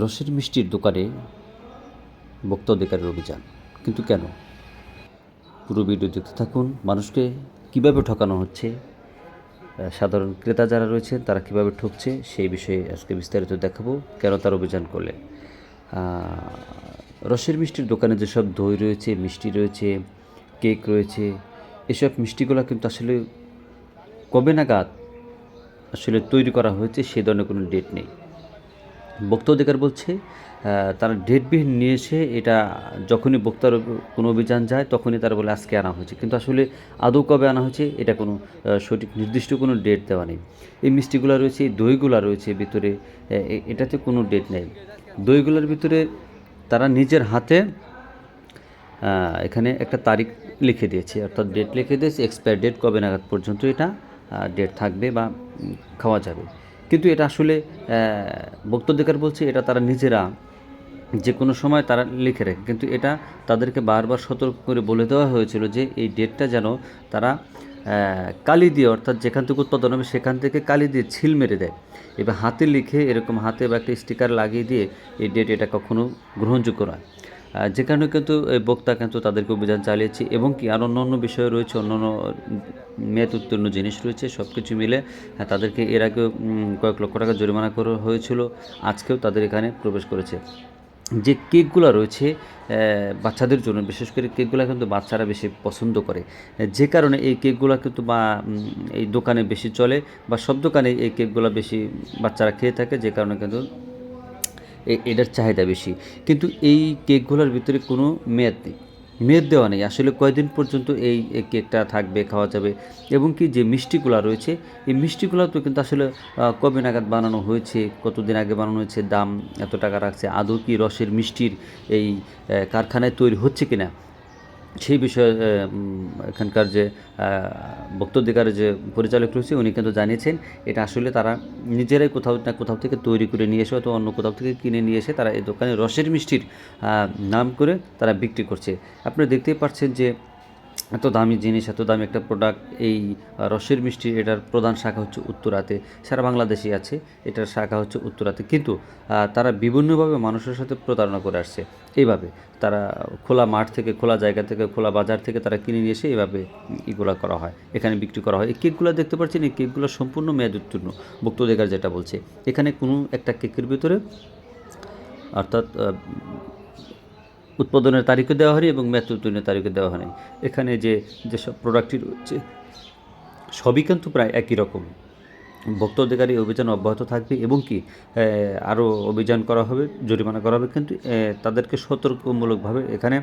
রসের মিষ্টির দোকানে ভোক্তা অধিকারের অভিযান। কিন্তু কেন? পুরো ভিডিও দেখতে থাকুন, মানুষকে কীভাবে ঠকানো হচ্ছে সাধারণ ক্রেতা যারা রয়েছে তারা কীভাবে ঠকছে, সেই বিষয়ে আজকে বিস্তারিত দেখাবো, কেন তার অভিযান করলেন। রসের মিষ্টির দোকানে যেসব দই রয়েছে, মিষ্টি রয়েছে, কেক রয়েছে, এসব মিষ্টিগুলো কিন্তু আসলে কবে নাগাদ আসলে তৈরি করা হয়েছে, সে ধরনের কোনো ডেট নেই। বক্তা অধিকার বলছে তারা ডেটবিহীন নিয়ে এসে এটা যখনই বক্তার কোনো অভিযান যায় তখনই তারা বলে আজকে আনা হয়েছে। কিন্তু আসলে আদৌ কবে আনা হয়েছে এটা কোনো সঠিক নির্দিষ্ট কোনো ডেট দেওয়া নেই। এই মিষ্টিগুলো রয়েছে, এই দইগুলো রয়েছে ভিতরে এটাতে কোনো ডেট নেই। দইগুলোর ভিতরে তারা নিজের হাতে এখানে একটা তারিখ লিখে দিয়েছে। অর্থাৎ ডেট লিখে দিয়েছে, এক্সপায়ার ডেট কবে নাগাদ পর্যন্ত এটা ডেট থাকবে বা খাওয়া যাবে। কিন্তু এটা আসলে বক্তব্যকার বলছে এটা তারা নিজেরা যে কোনো সময় তারা লিখে রাখে। কিন্তু এটা তাদেরকে বারবার সতর্ক করে বলে দেওয়া হয়েছিল যে এই ডেটটা যেন তারা কালি দিয়ে, অর্থাৎ যেখান থেকে উৎপাদন হবে সেখান থেকে কালি দিয়ে ছিল মেরে দেয়। এবার হাতে লিখে এরকম হাতে বা একটা স্টিকার লাগিয়ে দিয়ে এই ডেট এটা কখনো গ্রহণযোগ্য নয়। যে কারণে কিন্তু এই বক্তা কিন্তু তাদেরকে অভিযান চালিয়েছে এবং কি আর অন্য অন্য বিষয় রয়েছে অন্য অন্য মেয়াদ উত্তীর্ণ জিনিস রয়েছে সব কিছু মিলে হ্যাঁ, তাদেরকে এর আগেও কয়েক লক্ষ টাকা জরিমানা করা হয়েছিল আজকেও তাদের এখানে প্রবেশ করেছে। যে কেকগুলো রয়েছে বাচ্চাদের জন্য বিশেষ করে কেকগুলো কিন্তু বাচ্চারা বেশি পছন্দ করে যে কারণে এই কেকগুলো কিন্তু বা এই দোকানে বেশি চলে বা সব দোকানে এই কেকগুলো বেশি বাচ্চারা খেয়ে থাকে যে কারণে কিন্তু এটার চাহিদা বেশি। কিন্তু এই কেকগুলোর ভিতরে কোনো মেয়াদ নেই। মেয়াদ দেওয়া নেই। আসলে কয়দিন পর্যন্ত এই কেকটা থাকবে, খাওয়া যাবে এবং কি যে মিষ্টিগুলো রয়েছে, এই মিষ্টিগুলো তো কিন্তু আসলে কবে নাগাদ বানানো হয়েছে, কতদিন আগে বানানো হয়েছে, দাম এত টাকা রাখছে, আদৌ কি রসের মিষ্টির এই কারখানায় তৈরি হচ্ছে কিনা? সেই বিষয়ে এখানকার যে বক্তব্যকারের যে পরিচালক রয়েছে, উনি কিন্তু জানিয়েছেন, এটা আসলে তারা নিজেরাই কোথাও না কোথাও থেকে তৈরি করে নিয়ে এসে অথবা অন্য কোথাও থেকে কিনে নিয়ে এসে তারা এই দোকানে রসের মিষ্টির নাম করে তারা বিক্রি করছে। আপনারা দেখতেই পাচ্ছেন যে এত দামি জিনিস, এত দামি একটা প্রোডাক্ট এই রসের মিষ্টি, এটার প্রধান শাখা হচ্ছে উত্তরাতে। সারা বাংলাদেশে আছে, এটার শাখা হচ্ছে উত্তরাতে। কিন্তু তারা বিভিন্নভাবে মানুষের সাথে প্রতারণা করে আসছে। এইভাবে তারা খোলা মাঠ থেকে, খোলা জায়গা থেকে, খোলা বাজার থেকে তারা কিনে নিয়ে এসে এইভাবে এগুলো করা হয়। এখানে বিক্রি করা হয়। এই কেকগুলো দেখতে পাচ্ছেন, এই কেকগুলো সম্পূর্ণ মেয়াদ উত্তীর্ণ বক্তব্যকার যেটা বলছে, এখানে কোনো একটা কেকের ভিতরে অর্থাৎ উৎপাদনের তারিখও দেওয়া হয়নি এবং মেয়াদ উত্তীর্ণের তারিখও দেওয়া হয়নি। এখানে যে যেসব প্রোডাক্টটি রয়েছে, সবই কিন্তু প্রায় একই রকম। ভক্ত অধিকারী অভিযান অব্যাহত থাকবে এবং কি আরও অভিযান করা হবে, জরিমানা করা হবে, কিন্তু তাদেরকে সতর্কমূলকভাবে এখানে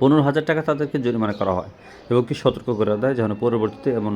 পনেরো হাজার টাকা তাদেরকে জরিমানা করা হয় এবং কি সতর্ক করে দেয়, যেন পরবর্তীতে এমন